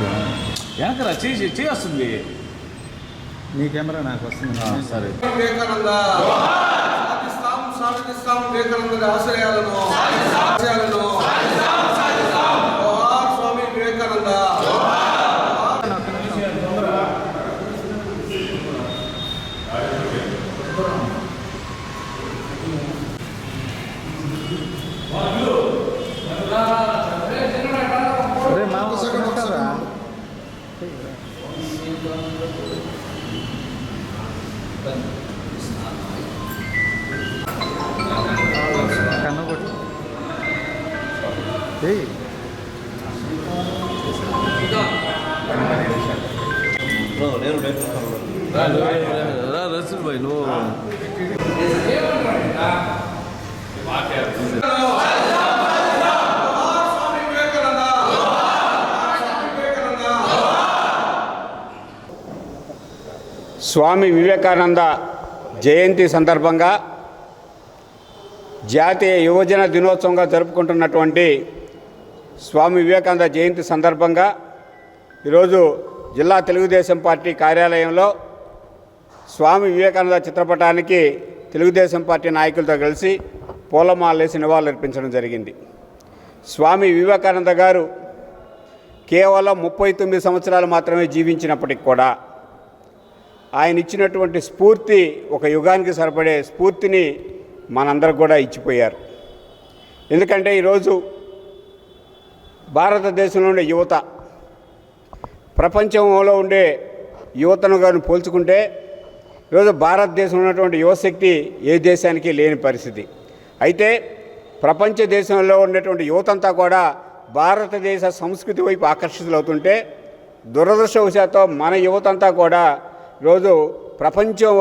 వెనకరా చేసి చేస్తుంది. నీ కెమెరా నాకు వస్తుంది. సరే. వివేకానంద. సాధిస్తాం సాధిస్తాం వివేకానంద ఆశయాలను. ఆశయాలను. స్వామి వివేకానంద. అరే రసూల్ భాయ్ నువ్వు. స్వామి వివేకానంద జయంతి సందర్భంగా జాతీయ యువజన దినోత్సవంగా జరుపుకుంటున్నటువంటి స్వామి వివేకానంద జయంతి సందర్భంగా ఈరోజు జిల్లా తెలుగుదేశం పార్టీ కార్యాలయంలో స్వామి వివేకానంద చిత్రపటానికి తెలుగుదేశం పార్టీ నాయకులతో కలిసి పూలమాలేసి నివాళులర్పించడం జరిగింది. స్వామి వివేకానంద గారు కేవలం ముప్పై తొమ్మిది సంవత్సరాలు మాత్రమే జీవించినప్పటికి కూడా ఆయన ఇచ్చినటువంటి స్ఫూర్తి ఒక యుగానికి సరిపడే స్ఫూర్తిని మనందరికి కూడా ఇచ్చిపోయారు. ఎందుకంటే ఈరోజు భారతదేశంలో ఉండే యువత ప్రపంచంలో ఉండే యువతను కానీ పోల్చుకుంటే ఈరోజు భారతదేశంలో ఉన్నటువంటి యువశక్తి ఏ దేశానికి లేని పరిస్థితి. అయితే ప్రపంచ దేశంలో ఉండేటువంటి యువతంతా కూడా భారతదేశ సంస్కృతి వైపు ఆకర్షితులవుతుంటే దురదృష్టవశాత్తు మన యువతంతా కూడా ఈరోజు ప్రపంచం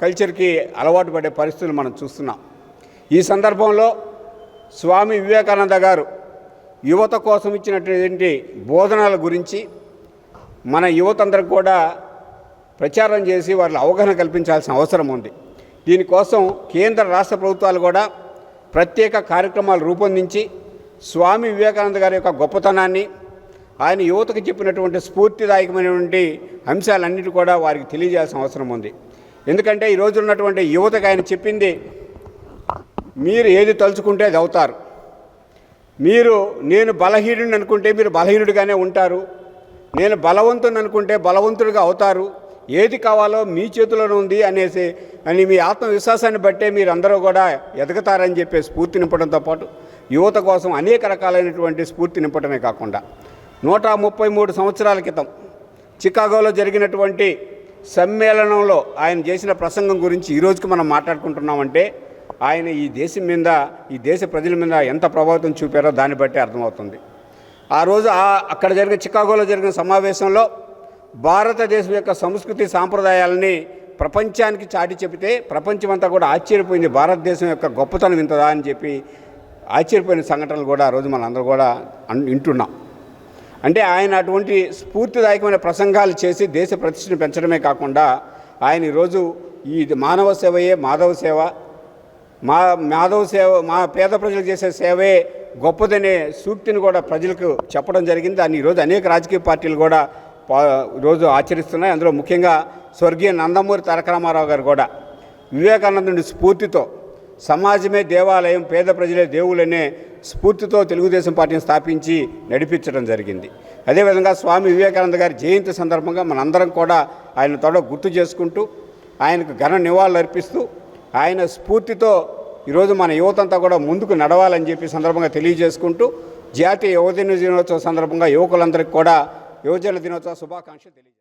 కల్చర్కి అలవాటు పడే పరిస్థితులు మనం చూస్తున్నాం. ఈ సందర్భంలో స్వామి వివేకానంద గారు యువత కోసం ఇచ్చినటువంటి బోధనల గురించి మన యువతందరికి కూడా ప్రచారం చేసి వాళ్ళ అవగాహన కల్పించాల్సిన అవసరం ఉంది. దీనికోసం కేంద్ర రాష్ట్ర ప్రభుత్వాలు కూడా ప్రత్యేక కార్యక్రమాలు రూపొందించి స్వామి వివేకానంద గారి యొక్క గొప్పతనాన్ని ఆయన యువతకు చెప్పినటువంటి స్ఫూర్తిదాయకమైనటువంటి అంశాలన్నిటి కూడా వారికి తెలియజేయాల్సిన అవసరం ఉంది. ఎందుకంటే ఈరోజు ఉన్నటువంటి యువతకు ఆయన చెప్పింది మీరు ఏది తలుచుకుంటే అది అవుతారు. మీరు నేను బలహీనుడిని అనుకుంటే మీరు బలహీనుడిగానే ఉంటారు. నేను బలవంతుని అనుకుంటే బలవంతుడిగా అవుతారు. ఏది కావాలో మీ చేతిలోనే ఉంది అనేసి అని మీ ఆత్మవిశ్వాసాన్ని బట్టే మీరు అందరూ కూడా ఎదగతారని చెప్పే స్ఫూర్తి నింపడంతో పాటు యువత కోసం అనేక రకాలైనటువంటి స్ఫూర్తి నింపడమే కాకుండా నూట ముప్పై మూడు సంవత్సరాల క్రితం చికాగోలో జరిగినటువంటి సమ్మేళనంలో ఆయన చేసిన ప్రసంగం గురించి ఈరోజుకి మనం మాట్లాడుకుంటున్నామంటే ఆయన ఈ దేశం మీద ఈ దేశ ప్రజల మీద ఎంత ప్రభావితం చూపారో దాన్ని బట్టి అర్థమవుతుంది. ఆ రోజు అక్కడ జరిగిన చికాగోలో జరిగిన సమావేశంలో భారతదేశం యొక్క సంస్కృతి సాంప్రదాయాలని ప్రపంచానికి చాటి చెబితే ప్రపంచమంతా కూడా ఆశ్చర్యపోయింది భారతదేశం యొక్క గొప్పతనం ఇంతదా అని చెప్పి ఆశ్చర్యపోయిన సంఘటనలు కూడా ఆ రోజు మనందరూ అందరూ కూడా వింటున్నాం. అంటే ఆయన అటువంటి స్ఫూర్తిదాయకమైన ప్రసంగాలు చేసి దేశ ప్రతిష్టను పెంచడమే కాకుండా ఆయన ఈరోజు ఈ మానవ సేవయే మాధవ సేవ మా మాధవ సేవ మా పేద ప్రజలు చేసే సేవే గొప్పదనే సూక్తిని కూడా ప్రజలకు చెప్పడం జరిగింది. దాన్ని ఈరోజు అనేక రాజకీయ పార్టీలు కూడా రోజు ఈరోజు ఆచరిస్తున్నాయి. అందులో ముఖ్యంగా స్వర్గీయ నందమూరి తారక రామారావు గారు కూడా వివేకానందుని స్ఫూర్తితో సమాజమే దేవాలయం పేద ప్రజలే దేవులనే స్ఫూర్తితో తెలుగుదేశం పార్టీని స్థాపించి నడిపించడం జరిగింది. అదేవిధంగా స్వామి వివేకానంద గారి జయంతి సందర్భంగా మనందరం కూడా ఆయన తొడ గుర్తు చేసుకుంటూ ఆయనకు ఘన నివాళులు అర్పిస్తూ ఆయన స్ఫూర్తితో ఈరోజు మన యువతంతా కూడా ముందుకు నడవాలని చెప్పి సందర్భంగా తెలియజేసుకుంటూ జాతీయ యువజన దినోత్సవ సందర్భంగా యువకులందరికీ కూడా యువజన దినోత్సవ శుభాకాంక్షలు తెలియజేస్తాను